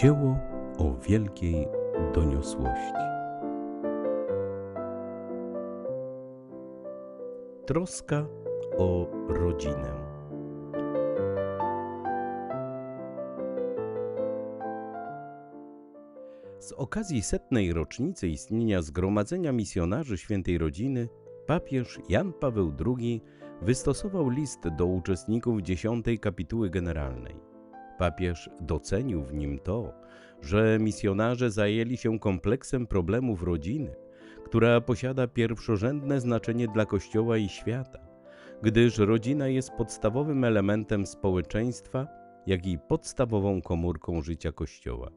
Dzieło o wielkiej doniosłości. Troska o rodzinę. Z okazji setnej rocznicy istnienia Zgromadzenia Misjonarzy Świętej Rodziny, papież Jan Paweł II wystosował list do uczestników dziesiątej kapituły generalnej. Papież docenił w nim to, że misjonarze zajęli się kompleksem problemów rodziny, która posiada pierwszorzędne znaczenie dla Kościoła i świata, gdyż rodzina jest podstawowym elementem społeczeństwa, jak i podstawową komórką życia Kościoła.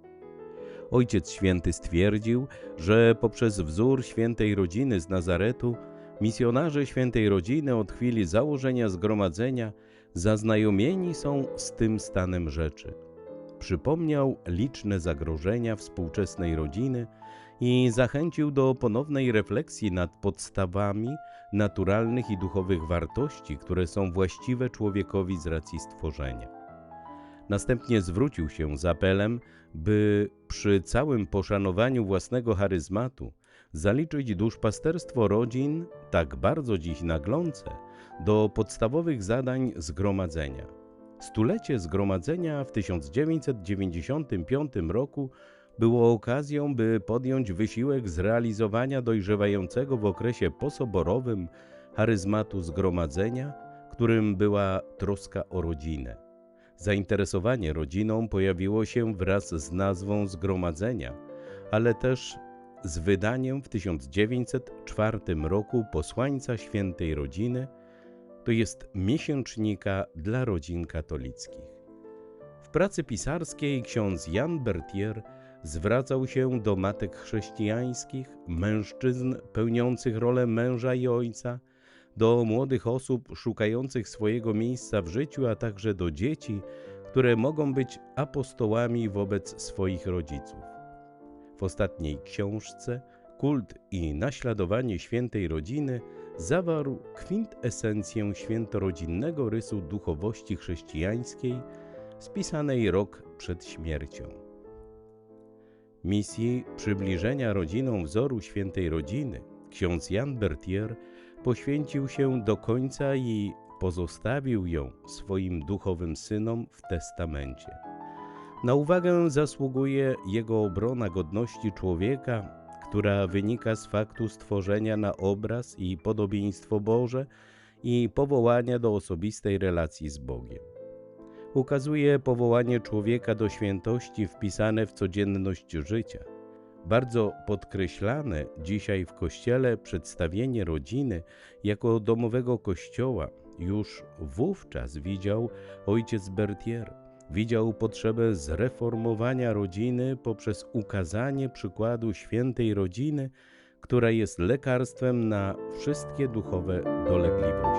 Ojciec Święty stwierdził, że poprzez wzór świętej rodziny z Nazaretu misjonarze świętej rodziny od chwili założenia zgromadzenia zaznajomieni są z tym stanem rzeczy. Przypomniał liczne zagrożenia współczesnej rodziny i zachęcił do ponownej refleksji nad podstawami naturalnych i duchowych wartości, które są właściwe człowiekowi z racji stworzenia. Następnie zwrócił się z apelem, by przy całym poszanowaniu własnego charyzmatu zaliczyć duszpasterstwo rodzin, tak bardzo dziś naglące, do podstawowych zadań zgromadzenia. Stulecie zgromadzenia w 1995 roku było okazją, by podjąć wysiłek zrealizowania dojrzewającego w okresie posoborowym charyzmatu zgromadzenia, którym była troska o rodzinę. Zainteresowanie rodziną pojawiło się wraz z nazwą zgromadzenia, ale też z wydaniem w 1904 roku posłańca świętej rodziny, to jest miesięcznika dla rodzin katolickich. W pracy pisarskiej ksiądz Jan Bertier zwracał się do matek chrześcijańskich, mężczyzn pełniących rolę męża i ojca, do młodych osób szukających swojego miejsca w życiu, a także do dzieci, które mogą być apostołami wobec swoich rodziców. W ostatniej książce Kult i naśladowanie świętej rodziny zawarł kwintesencję świętorodzinnego rysu duchowości chrześcijańskiej, spisanej rok przed śmiercią. Misji przybliżenia rodzinom wzoru świętej rodziny ksiądz Jan Bertier poświęcił się do końca i pozostawił ją swoim duchowym synom w testamencie. Na uwagę zasługuje jego obrona godności człowieka, która wynika z faktu stworzenia na obraz i podobieństwo Boże i powołania do osobistej relacji z Bogiem. Ukazuje powołanie człowieka do świętości wpisane w codzienność życia – bardzo podkreślane dzisiaj w Kościele przedstawienie rodziny jako domowego kościoła już wówczas widział ojciec Bertier. Widział potrzebę zreformowania rodziny poprzez ukazanie przykładu świętej rodziny, która jest lekarstwem na wszystkie duchowe dolegliwości.